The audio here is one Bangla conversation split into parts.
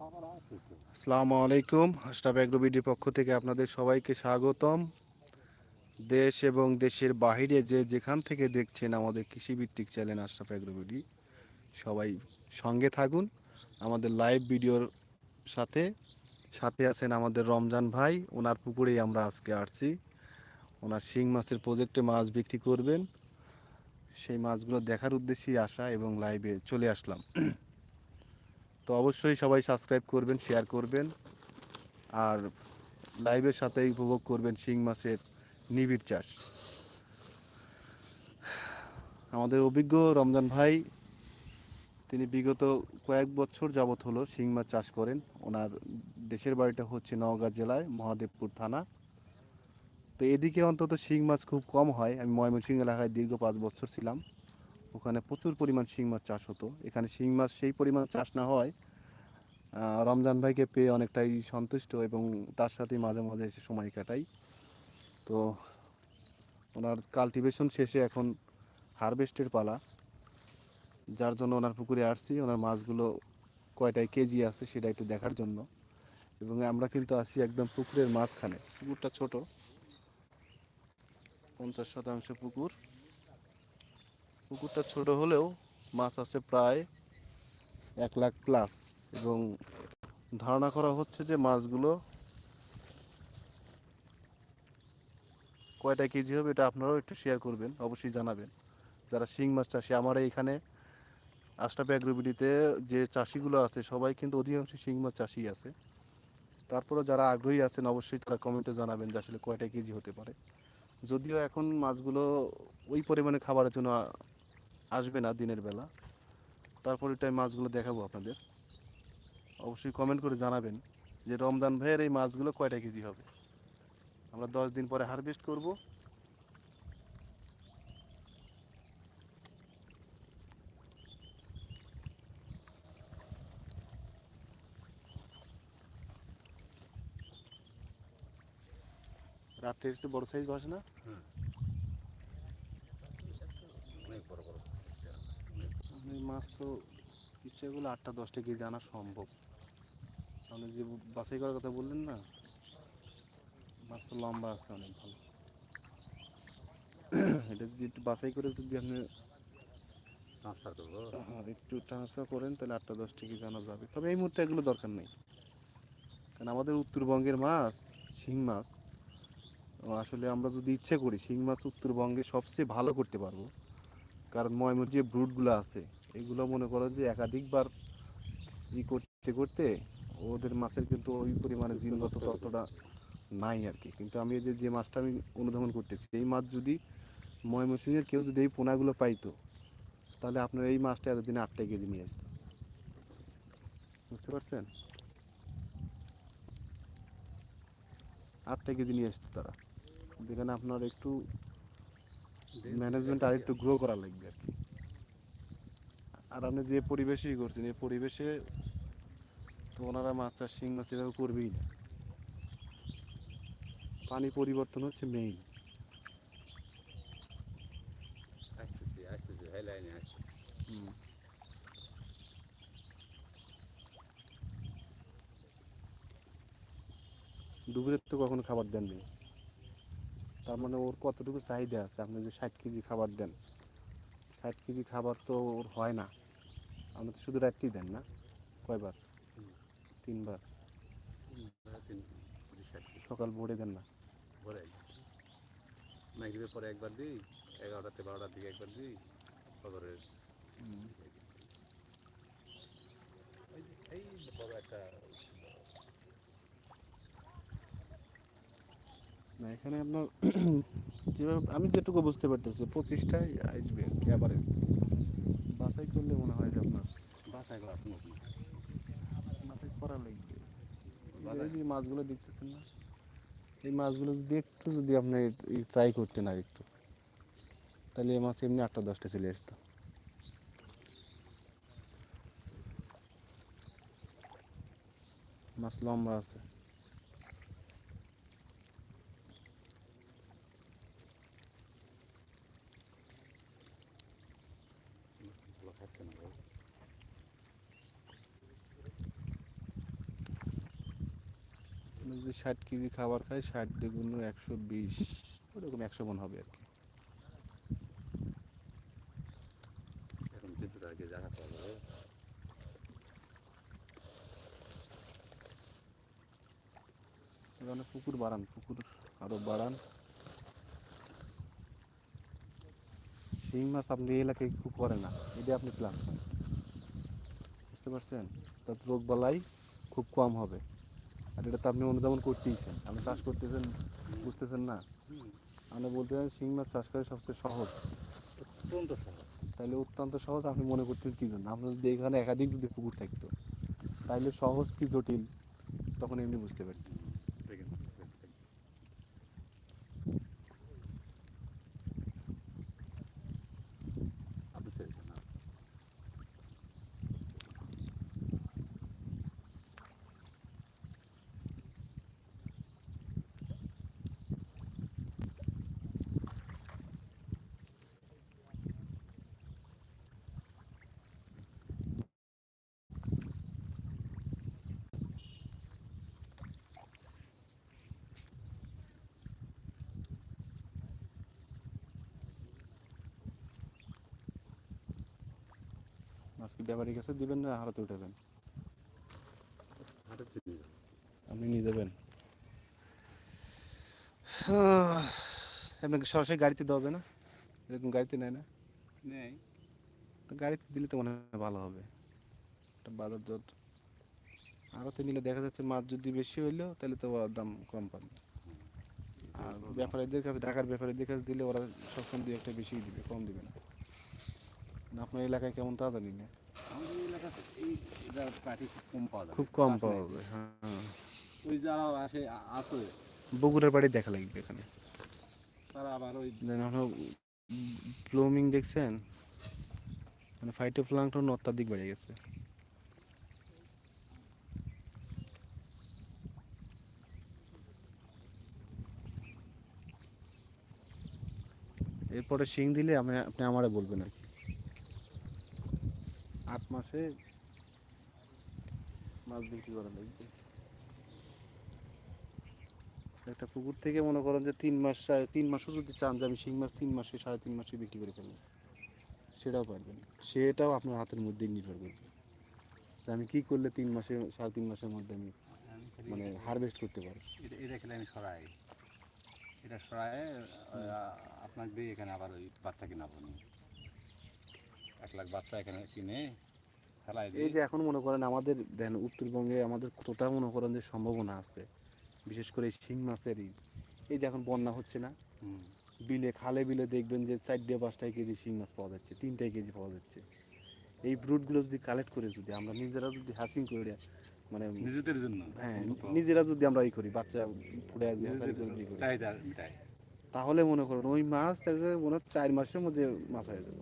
আসসালামু আলাইকুম আশরাফ অ্যাগ্রোবিডির পক্ষ থেকে আপনাদের সবাইকে স্বাগতম। দেশ এবং দেশের বাইরে যে যেখান থেকে দেখছেন আমাদের কৃষিভিত্তিক চ্যানেল আশরাফ অ্যাগ্রোবিডি, সবাই সঙ্গে থাকুন। আমাদের লাইভ ভিডিওর সাথে সাথে আছেন আমাদের রমজান ভাই, ওনার পুকুরেই আমরা আজকে আসছি। ওনার শিং মাছের প্রজেক্টে মাছ বিক্রি করবেন। সেই মাছগুলো দেখার উদ্দেশ্যেই আসা এবং লাইভে চলে আসলাম। তো অবশ্যই সবাই সাবস্ক্রাইব করবেন শেয়ার করবেন। আর লাইভের সাথে উপভোগ করবেন শিং মাছের নিবিড় চাষ। আমাদের অভিজ্ঞ রমজান ভাই, তিনি বিগত কয়েক বছর যাবৎ হলো শিং মাছ চাষ করেন। ওনার দেশের বাড়িটা হচ্ছে নওগাঁ জেলায়, মহাদেবপুর থানা। তো এদিকে অন্তত শিং মাছ খুব কম হয়। আমি ময়মনসিংহ এলাকায় দীর্ঘ পাঁচ বছর ছিলাম। ওখানে প্রচুর পরিমাণ শিং মাছ চাষ হতো। এখানে শিং মাছ সেই পরিমাণ চাষ না হয় রমজান ভাইকে পেয়ে অনেকটাই সন্তুষ্ট এবং তার সাথে মাঝে মাঝে এসে সময় কাটাই। তো ওনার কাল্টিভেশন শেষে এখন হারভেস্টের পালা। যার জন্য ওনার পুকুরে আসছি, ওনার মাছগুলো কয়টায় কেজি আছে সেটা একটু দেখার জন্য। এবং আমরা কিন্তু আসি একদম পুকুরের মাঝখানে। পুকুরটা ছোট, পঞ্চাশ শতাংশ পুকুর। পুকুরটা ছোট হলেও মাছ আছে প্রায় এক লাখ প্লাস এবং ধারণা করা হচ্ছে যে মাছগুলো কয়টা কেজি হবে এটা আপনারাও একটু শেয়ার করবেন, অবশ্যই জানাবেন। যারা শিং মাছ চাষি আমার এইখানে আশরাফ অ্যাগ্রোবিডিতে যে চাষিগুলো আছে, সবাই কিন্তু অধিকাংশ শিং মাছ চাষি আছে। তারপরে যারা আগ্রহী আছেন, অবশ্যই তারা কমেন্টে জানাবেন যে আসলে কয়টা কেজি হতে পারে। যদিও এখন মাছগুলো ওই পরিমাণে খাবারের জন্য আসবে না দিনের বেলা। তারপরে টাইম মাছগুলো দেখাবো আপনাদের। অবশ্যই কমেন্ট করে জানাবেন যে রমজান ভাইয়ের এই মাছগুলো কয়টা কেজি হবে। আমরা দশ দিন পরে হারভেস্ট করব। রাত্রে বড় সাইজ বাসে না অনেক বড় বড় এই মাছ তো ইচ্ছেগুলো আটটা দশটা কেজি আনা সম্ভব। আপনি যে বাছাই করার কথা বললেন না মাছ তো লম্বা আছে অনেক ভালো। এটা যদি একটু বাছাই করে যদি আপনি ট্রান্সফার করব? আর একটু ট্রান্সফার করেন তাহলে আটটা দশটা কেজি আনা যাবে। তবে এই মুহূর্তে এগুলো দরকার নেই। কারণ আমাদের উত্তরবঙ্গের মাছ শিং মাছ আসলে আমরা যদি ইচ্ছে করি শিং মাছ উত্তরবঙ্গে সবচেয়ে ভালো করতে পারব। কারণ ময়মুর যে ব্রুটগুলো আছে। এগুলো মনে করো যে একাধিকবার ই করতে করতে ওদের মাছের কিন্তু ওই পরিমাণে জিনগত ততটা নাই আর কি। কিন্তু আমি এই যে যে মাছটা আমি অনুধাবন করতেছি এই মাছ যদি ময়মনসিংহের কেউ যদি এই পোনাগুলো পাইতো তাহলে আপনার এই মাছটা এতদিনে আটটা কেজি নিয়ে আসতো। বুঝতে পারছেন? আটটা কেজি নিয়ে আসতো তারা। যেখানে আপনার একটু ম্যানেজমেন্ট আর একটু গ্রো করা লাগবে আর কি। আর আপনি যে পরিবেশেই করছেন এই পরিবেশে তো ওনারা মাছ চাষ শিং মাছ এভাবে করবেই না। পানি পরিবর্তন হচ্ছে মেইন দুপুরের তো কখনো খাবার দেননি। তার মানে ওর কতটুকু চাহিদা আছে? আপনি যে ষাট কেজি খাবার দেন ষাট কেজি খাবার তো ওর হয় না। আপনি তো শুধু রাত্রি দেন না কয়বার? তিনবার। সকাল ভোরে দেন না। ভরে মাইগ্রের পরে একবার দিই এগারোটা থেকে বারোটার দিকে একবার দিই খবরের এই বড় একটা না এখানে আপনার যেভাবে আমি যেটুকু বুঝতে পারতেছি পঁচিশটাই আসবে অ্যাভারেজ বাছাই করলে মনে হয় যে আপনার বাসায় করা বাছাই করা লাগবে। বাছাই- এই মাছগুলো দেখতেছেন না? এই মাছগুলো যদি একটু যদি আপনি ট্রাই করতেন আর একটু তাহলে এই মাছ এমনি আটটা দশটা চলে আসতো। মাছ লম্বা আছে ভালো খাচ্ছে না ভাই যদি ষাট কেজি খাবার খায় ষাট দ্বিগুণ একশো বিশ। ওরকম একশো মন হবে আর কি। এখন পুকুর বাড়ান পুকুর আরও বাড়ান। শিং মাছ আপনি এই এলাকায় খুব করে না এটা আপনি প্ল্যান বুঝতে পারছেন? তার রোগ বালাই খুব কম হবে। আর এটা তো আপনি অনুধাবন করতেইছেন আপনি চাষ করতেছেন বুঝতেছেন না? আমি বলতে চাই শিং মাছ চাষ করা সবচেয়ে সহজ। অত্যন্ত সহজ। তাহলে অত্যন্ত সহজ আপনি মনে করতেন কী জন্য? আপনার যদি এখানে একাধিক যদি পুকুর থাকতো তাহলে সহজ কি জটিল? তখন এমনি বুঝতে পারতেন দেখেন আপনি ছেড়েছেন না মাছ কি ব্যাপারীর কাছে দিবেন না হারাতে উঠাবেন। আপনি নিয়ে যাবেন। আপনাকে সরাসরি গাড়িতে দেওয়া যায় না? এরকম গাড়িতে নেয় না? নেই। গাড়িতে দিলে তো মনে হয় ভালো হবে। একটা বাজার দর। আড়তে নিলে দেখা যাচ্ছে মাছ যদি বেশি হইল তাহলে তো ওরা দাম কম পাবে। আর ব্যাপারীদের কাছে ঢাকার ব্যাপারীদের কাছে দিলে ওরা সবসময় দুই একটা বেশি দিবে কম দিবে না। না আপনার এলাকায় কেমন তা জানি না। আমাদের এলাকাতে এটা পাটি খুব কম পাওয়া যায়। খুব কম পাওয়া যাবে হ্যাঁ। ওই যারা আসে আছে। বগুড়ার বাড়ি দেখা লাগবে এখানে। তারা আবার ওই হলো ব্লুমিং দেখছেন? মানে ফাইটো প্লাংটন অত্যাধিক বেড়ে গেছে। এরপরে শিং দিলে আপনি আমারে বলবেন আর কি। আট মাসে মাছ বিক্রি করা লাগবে একটা পুকুর থেকে মনে করেন যে তিন মাস তিন মাসও যদি চান যে আমি শিং মাছ তিন মাসে, সাড়ে তিন মাসে বিক্রি করে ফেলব সেটাও পারবেন। সেটাও আপনার হাতের মধ্যেই নির্ভর করবে। আমি কি করলে তিন মাসে, সাড়ে তিন মাসের মধ্যে আমি মানে হারভেস্ট করতে পারি? এটা খেলে আমি সরাই। এটা সরাই আপনার দিয়ে এখানে আবার ওই বাচ্চা কিনাবো নি এক লাখ বাচ্চা এখানে কিনে এই যে এখন মনে করেন আমাদের দেন উত্তরবঙ্গে আমাদের কতটা মনে করেন যে সম্ভাবনা আছে বিশেষ করে এই শিং মাছেরই। এই যে এখন বন্যা হচ্ছে না বিলে খালে বিলে দেখবেন যে চারটে পাঁচটায় কেজি শিং মাছ পাওয়া যাচ্ছে তিনটায় কেজি পাওয়া যাচ্ছে। এই ব্রুটগুলো যদি কালেক্ট করে যদি আমরা নিজেরা যদি হাসিং করে মানে নিজেদের জন্য। হ্যাঁ নিজেরা যদি আমরা ই করি বাচ্চা ফুটে তাহলে মনে করেন ওই মাছ মনে হয় চার মাসের মধ্যে মাছ হয়ে যাবে।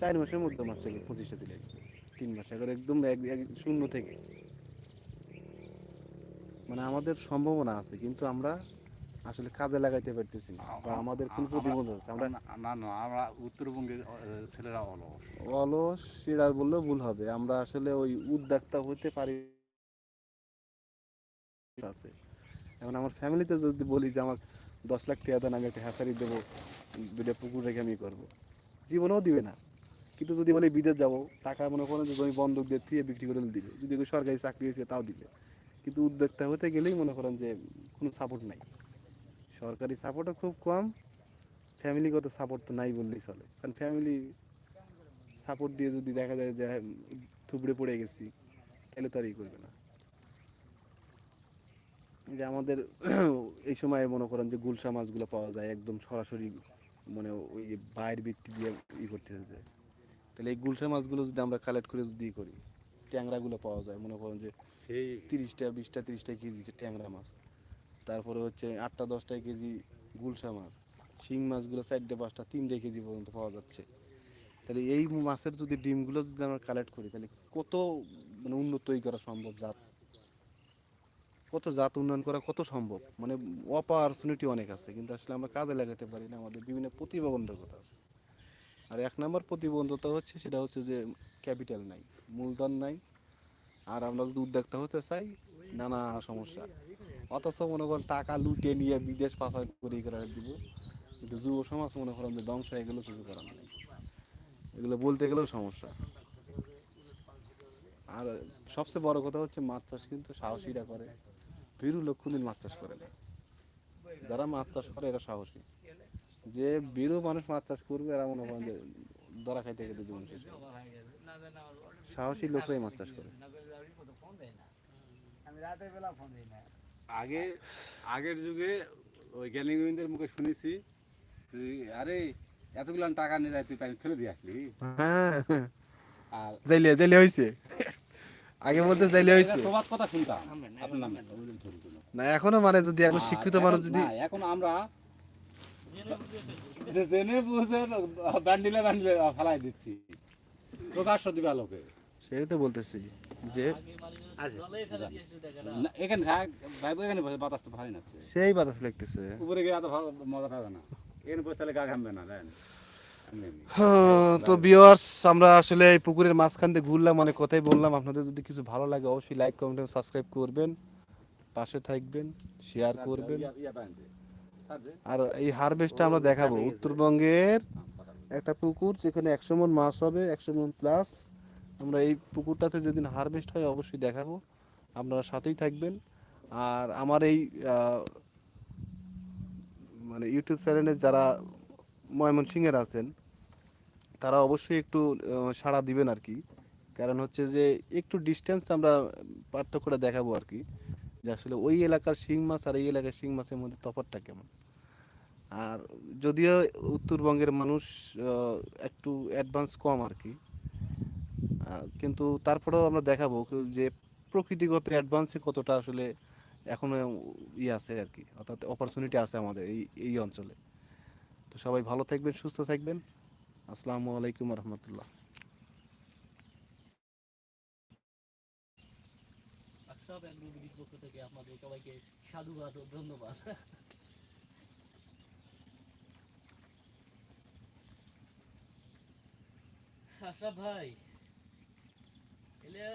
চার মাসের মধ্যে মাছ চলে পঁচিশটা চলে তিন মাস একবার একদম এক- এক শূন্য থেকে। মানে আমাদের সম্ভাবনা আছে কিন্তু আমরা আসলে কাজে লাগাইতে পারতেছি না বা আমাদের কোন প্রতিবন্ধক আছে। আমরা না না না আমরা উত্তরবঙ্গের ছেলেরা অলস। অলস সেটা বললেও ভুল হবে। আমরা আসলে ওই উদ্যোক্তা হতে পারি আছে। এখন আমার ফ্যামিলিতে যদি বলি যে আমার দশ লাখ টাকা দেন আমি একটা হ্যাসারি দেবো দুটা পুকুর রেখে আমি করব। জীবনেও দিবে না। কিন্তু যদি বলি বিদেশ যাব, টাকা মনে করেন যে জমি বন্ধক দিয়ে থিয়ে বিক্রি করে দিবে। যদি সরকারি চাকরি হয়েছে তাও দিবে। কিন্তু উদ্যোক্তা হতে গেলেই মনে করেন যে কোনো সাপোর্ট নাই। সরকারি সাপোর্টও খুব কম ফ্যামিলিগত সাপোর্ট তো নাই বললেই চলে। কারণ ফ্যামিলি সাপোর্ট দিয়ে যদি দেখা যায় যে থুবড়ে পড়ে গেছি, তাহলে তো আর ই করবে না। যে আমাদের এই সময় মনে করেন যে গুলশা মাছগুলো পাওয়া যায়, একদম সরাসরি মানে ওই যে বাইরের ভিত্তি দিয়ে ই করতেছে। তাহলে এই গুলশা মাছগুলো যদি আমরা কালেক্ট করে যদি করি ট্যাংরাগুলো পাওয়া যায়। মনে করেন যে সেই তিরিশটা বিশটা তিরিশটা কেজি ট্যাংরা মাছ। তারপরে হচ্ছে আটটা দশটা কেজি গুলশা মাছ। শিং মাছগুলো চারটে পাঁচটা তিনটে কেজি পর্যন্ত পাওয়া যাচ্ছে। তাহলে এই মাছের যদি ডিমগুলো যদি আমরা কালেক্ট করি তাহলে কত মানে উন্নত করা সম্ভব জাত? কত জাত উন্নয়ন করা কত সম্ভব? মানে অপরচুনিটি অনেক আছে কিন্তু আসলে আমরা কাজে লাগাতে পারি না। আমাদের বিভিন্ন প্রতিবন্ধকতা আছে। আর এক নম্বর প্রতিবন্ধকতা হচ্ছে, সেটা হচ্ছে যে ক্যাপিটাল নাই, মূলধন নাই, আর আমরা যদি উদ্যোক্তা হতে চাই, নানা সমস্যা। অথচ মনে করেন টাকা লুটে নিয়ে বিদেশ পাচার করে করে দিব, কিন্তু যুব সমাজ মনে করেন যে ধ্বংস এগুলো কিছু করার নেই। এগুলো বলতে গেলেও সমস্যা। আর সবচেয়ে বড় কথা হচ্ছে মাছ চাষ কিন্তু সাহসীরা করে। বীরু লোক কোনদিন মাছ চাষ করে না। যারা মাছ চাষ করে, এরা সাহসী। যে বীরু মানুষ মাছ চাষ করবে এরা মনে করেন যে ধরা খাইতে খেতে জীবন শেষ। সাহসী লোকরাই মাছ চাষ করে। আগে আগের যুগে ওই জ্ঞানী গোবিন্দের মুখে শুনেছি তুই আরে এতগুলো টাকা নিয়ে যায় তুই পানি ফেলে দিয়ে আসলি? হ্যাঁ। আর জাইলিয়া জাইলিয়া হয়েছে আগে বলতে এটা হয়েছে সবার কথা শুনতাম। আপনার নামে। না এখনও মানে যদি এখন শিক্ষিত মানুষ যদি এখন আমরা যে জেনে বুঝে ব্যান্ডিলে ব্যান্ডিলে ফেলাই দিচ্ছি। প্রকাশ্য দিবা লোকে সেটাই তো বলতেছি যে এখানে থাক ভাই এখানে বসে বাতাস তো ভালোই নাচ্ছে। সেই বাতাস লাগতেছে। উপরে গিয়ে এত ভালো মজা পাবে না। এখানে বসে তাহলে গা ঘামবে না। হ্যাঁ, তো ভিউয়ার্স আমরা আসলে এই পুকুরের মাঝখান দিয়ে ঘুরলাম অনেক কথাই বললাম। আপনাদের যদি কিছু ভালো লাগে অবশ্যই লাইক কমেন্ট সাবস্ক্রাইব করবেন। পাশে থাকবেন শেয়ার করবেন। আর এই হারভেস্টটা আমরা দেখাবো। উত্তরবঙ্গের একটা পুকুর যেখানে একশো মন মাছ হবে একশো মন প্লাস আমরা এই পুকুরটাতে যেদিন হারভেস্ট হয় অবশ্যই দেখাবো। আপনারা সাথেই থাকবেন। আর আমার এই মানে ইউটিউব চ্যানেলে যারা ময়মনসিংহের আছেন তারা অবশ্যই একটু সাড়া দিবেন আর কি। কারণ হচ্ছে যে একটু ডিস্টেন্স আমরা পার্থক্যটা দেখাবো আর কি। যে আসলে ওই এলাকার শিং মাছ আর এই এলাকার শিং মাছের মধ্যে তফাৎটা কেমন? আর যদিও উত্তরবঙ্গের মানুষ একটু অ্যাডভান্স কম আর কি কিন্তু তারপরেও আমরা দেখাবো যে প্রকৃতিগত অ্যাডভান্সে কতটা আসলে এখনও ই আছে আর কি অর্থাৎ অপরচুনিটি আছে আমাদের এই এই অঞ্চলে। তো সবাই ভালো থাকবেন, সুস্থ থাকবেন। আসসালামু আলাইকুম রহমতুল্লাহ। সবাইকে সাধুবাদ ধন্যবাদ। সাসা ভাই।